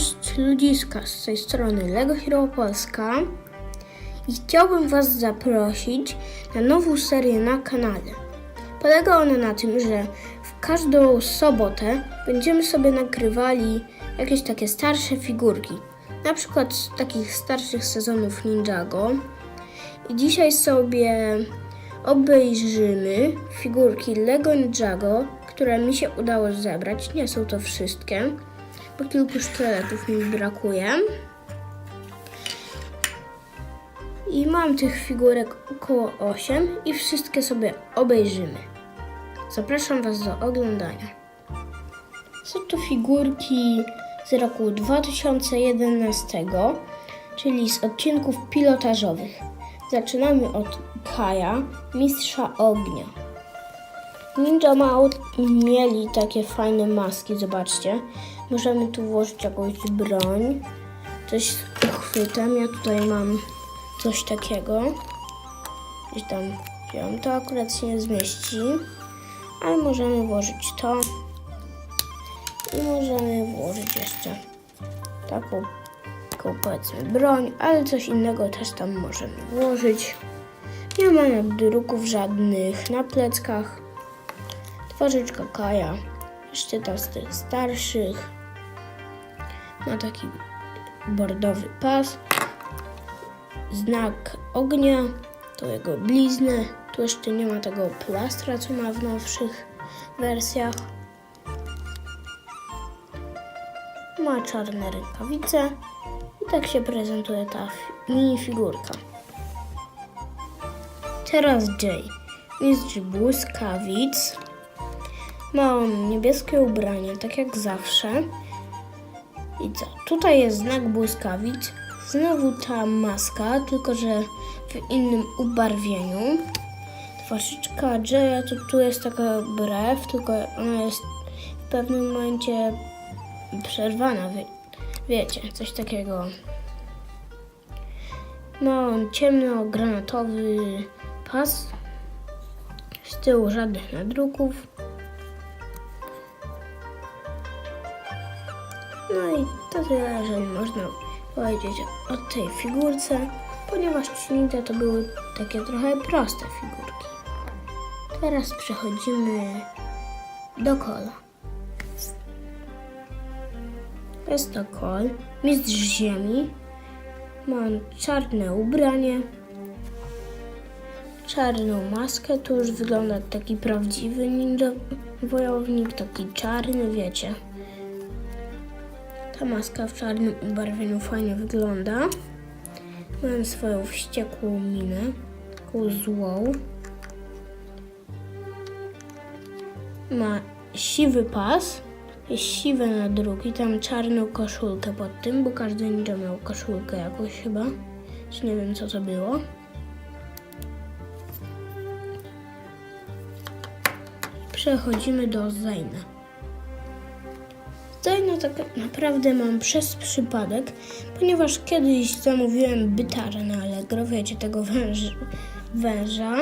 Cześć ludziska, z tej strony Lego Hero Polska i chciałbym Was zaprosić na nową serię na kanale. Polega ona na tym, że w każdą sobotę będziemy sobie nagrywali jakieś takie starsze figurki, na przykład z takich starszych sezonów Ninjago. I dzisiaj sobie obejrzymy figurki Lego Ninjago, które mi się udało zebrać. Nie są to wszystkie, bo kilku szkieletów mi brakuje. I mam tych figurek około 8 i wszystkie sobie obejrzymy. Zapraszam Was do oglądania. Są to figurki z roku 2011, czyli z odcinków pilotażowych. Zaczynamy od Kaja, mistrza ognia. Ninja Mouth mieli takie fajne maski, zobaczcie. Możemy tu włożyć jakąś broń, coś z uchwytem. Ja tutaj mam coś takiego. Gdzieś tam wziąłem. To akurat się nie zmieści, ale możemy włożyć to. I możemy włożyć jeszcze taką, taką powiedzmy broń, ale coś innego też tam możemy włożyć. Nie ma nadruków żadnych na pleckach. Twarzyczka Kaja, jeszcze ta z tych starszych. Ma taki bordowy pas. Znak ognia, to jego bliznę. Tu jeszcze nie ma tego plastra, co ma w nowszych wersjach. Ma czarne rękawice. I tak się prezentuje ta fi- mini figurka. Teraz Jay, mistrz błyskawic. Ma on niebieskie ubranie, tak jak zawsze. I co? Tutaj jest znak błyskawic. Znowu ta maska, tylko że w innym ubarwieniu. Twarzyczka Jaya to tu jest taka brew, tylko ona jest w pewnym momencie przerwana. Wie, wiecie, coś takiego. Ma on ciemno-granatowy pas. Z tyłu żadnych nadruków. No i to tyle, jeżeli można powiedzieć o tej figurce, ponieważ Trinita to były takie trochę proste figurki. Teraz przechodzimy do kola. Jest to kol, mistrz ziemi. Ma on czarne ubranie, czarną maskę. Tu już wygląda taki prawdziwy ninja wojownik, taki czarny, wiecie. Ta maska w czarnym ubarwieniu fajnie wygląda. Mam swoją wściekłą minę, taką złą. Ma siwy pas, jest siwe na drugi, tam czarną koszulkę pod tym, bo każdy ninja miał koszulkę jakąś chyba. Czy nie wiem co to było. Przechodzimy do Zajna. Zajna tak naprawdę mam przez przypadek, ponieważ kiedyś zamówiłem bytarza na Allegro, wiecie, tego węż, węża,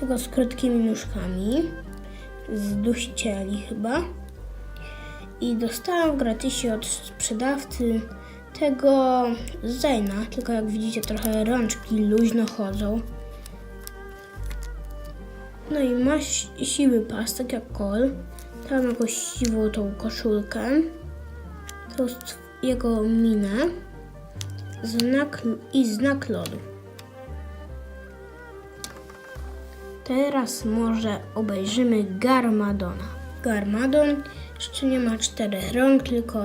tego z krótkimi nóżkami, z duścieli chyba. I dostałam w gratisie od sprzedawcy tego Zajna, tylko jak widzicie trochę rączki luźno chodzą. No i ma si- siły pas, tak jak kol. Tam jakąś siwą tą koszulkę. To jest jego minę. Znak i znak lodu. Teraz może obejrzymy Garmadona. Garmadon jeszcze nie ma czterech rąk, tylko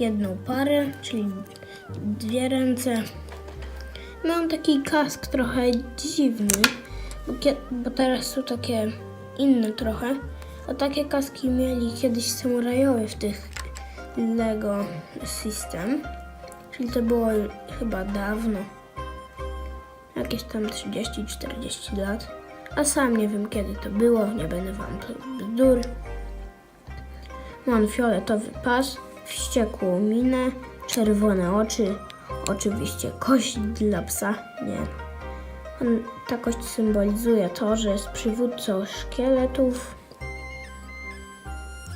jedną parę, czyli dwie ręce. Mam taki kask trochę dziwny, bo, bo teraz są takie inne trochę. A takie kaski mieli kiedyś samurajowie w tych Lego System. Czyli to było chyba dawno. Jakieś tam 30-40 lat. A sam nie wiem kiedy to było, nie będę wam bzdur. Mam fioletowy pas, wściekłą minę, czerwone oczy, oczywiście kość dla psa, nie. On, ta kość symbolizuje to, że jest przywódcą szkieletów.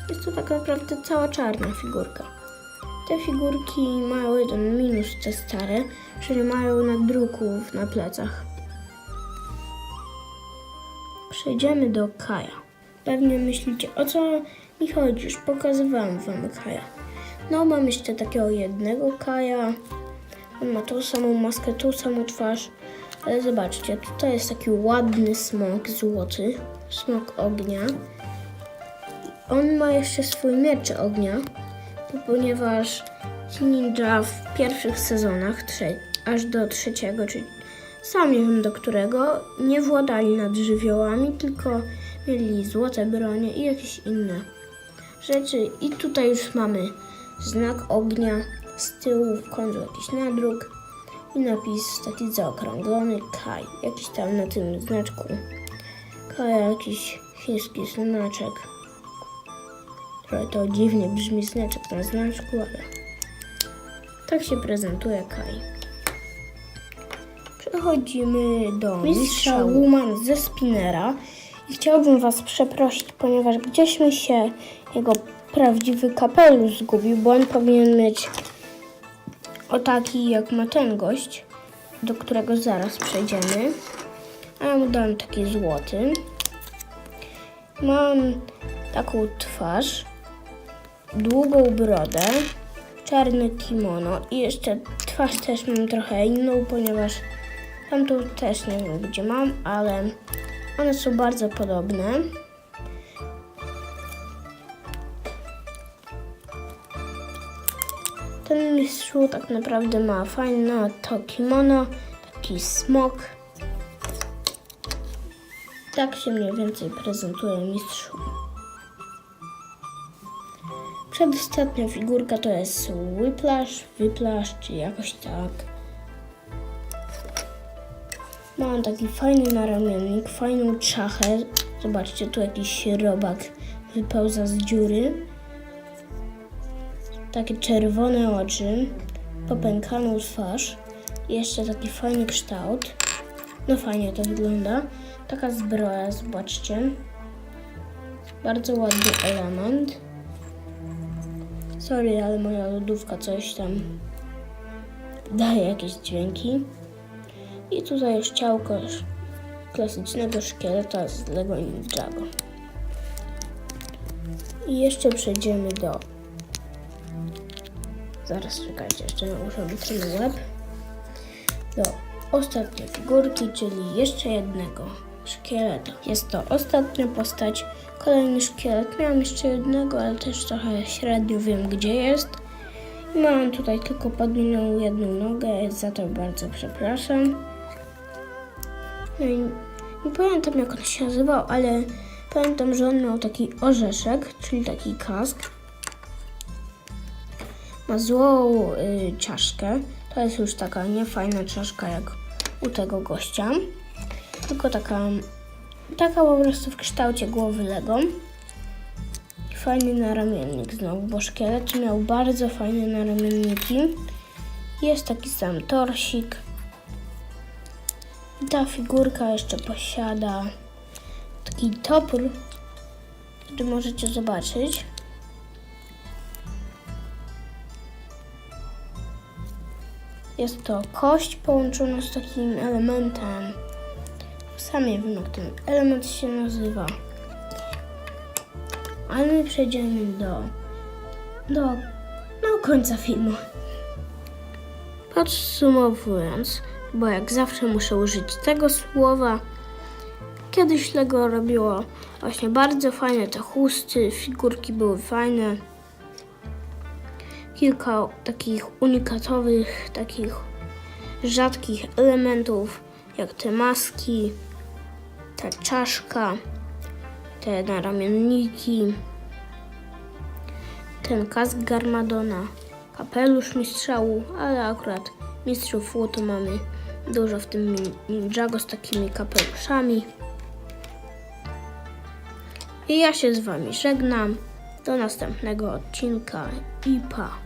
Jest to tak naprawdę cała czarna figurka. Te figurki mają jeden minus, te stare, czyli mają nadruków na plecach. Przejdziemy do Kaja. Pewnie myślicie, o co mi chodzi, już pokazywałam wam Kaja. No, mam jeszcze takiego jednego Kaja. On ma tą samą maskę, tą samą twarz. Ale zobaczcie, tutaj jest taki ładny smok złoty, smok ognia. On ma jeszcze swój miecz ognia, ponieważ ninja w pierwszych sezonach, aż do trzeciego, czy sam nie wiem do którego, nie władali nad żywiołami, tylko mieli złote bronie i jakieś inne rzeczy. I tutaj już mamy znak ognia, z tyłu w końcu jakiś nadruk i napis taki zaokrąglony Kai, jakiś tam na tym znaczku. Kai, jakiś chiński znaczek. To dziwnie brzmi znaczek na znaczku, ale tak się prezentuje Kai. Przechodzimy do mistrza Woman ze Spinera i chciałbym Was przeprosić, ponieważ gdzieś mi się jego prawdziwy kapelusz zgubił, bo on powinien mieć o taki jak ma ten gość, do którego zaraz przejdziemy. A ja mu dam taki złoty. Mam taką twarz, długą brodę, czarne kimono i jeszcze twarz też mam trochę inną, ponieważ tamtą też nie wiem gdzie mam, ale one są bardzo podobne. Ten mistrzu tak naprawdę ma fajne to kimono, taki smok. Tak się mniej więcej prezentuje mistrzu. Przedostatnia figurka to jest Whiplash, Whiplash, czy jakoś tak. Mam taki fajny naramiennik, fajną czachę. Zobaczcie, tu jakiś robak wypełza z dziury. Takie czerwone oczy, popękaną twarz. Jeszcze taki fajny kształt. No fajnie to wygląda. Taka zbroja, zobaczcie. Bardzo ładny element. Sorry, ale moja lodówka coś tam daje jakieś dźwięki. I tutaj już ciałko klasycznego szkieleta z Lego Ninjago. I jeszcze przejdziemy do... Zaraz czekajcie, jeszcze nałożę ten łeb. Do ostatniej figurki, czyli jeszcze jednego szkieleta. Jest to ostatnia postać. Kolejny szkielet. Miałam jeszcze jednego, ale też trochę średnio wiem gdzie jest. I Mam tutaj tylko podwójną jedną nogę, za to bardzo przepraszam. No i nie pamiętam jak on się nazywał, ale pamiętam, że on miał taki orzeszek, czyli taki kask. Ma złą y, czaszkę. To jest już taka niefajna czaszka jak u tego gościa. Tylko taka, taka po prostu w kształcie głowy Lego. Fajny naramiennik znowu, bo szkielet miał bardzo fajne naramienniki. Jest taki sam torsik. Ta figurka jeszcze posiada taki topór, który możecie zobaczyć. Jest to kość połączona z takim elementem. Sam nie wiem, jak ten element się nazywa. Ale my przejdziemy do, do no, końca filmu. Podsumowując, bo jak zawsze muszę użyć tego słowa, kiedyś Lego robiło właśnie bardzo fajne te chusty, figurki były fajne. Kilka takich unikatowych, takich rzadkich elementów, jak te maski, ta czaszka, te naramienniki, ten kask Garmadona, kapelusz mistrzału, ale akurat mistrzów łotu mamy dużo w tym Ninjago z takimi kapeluszami. I ja się z Wami żegnam. Do następnego odcinka i pa.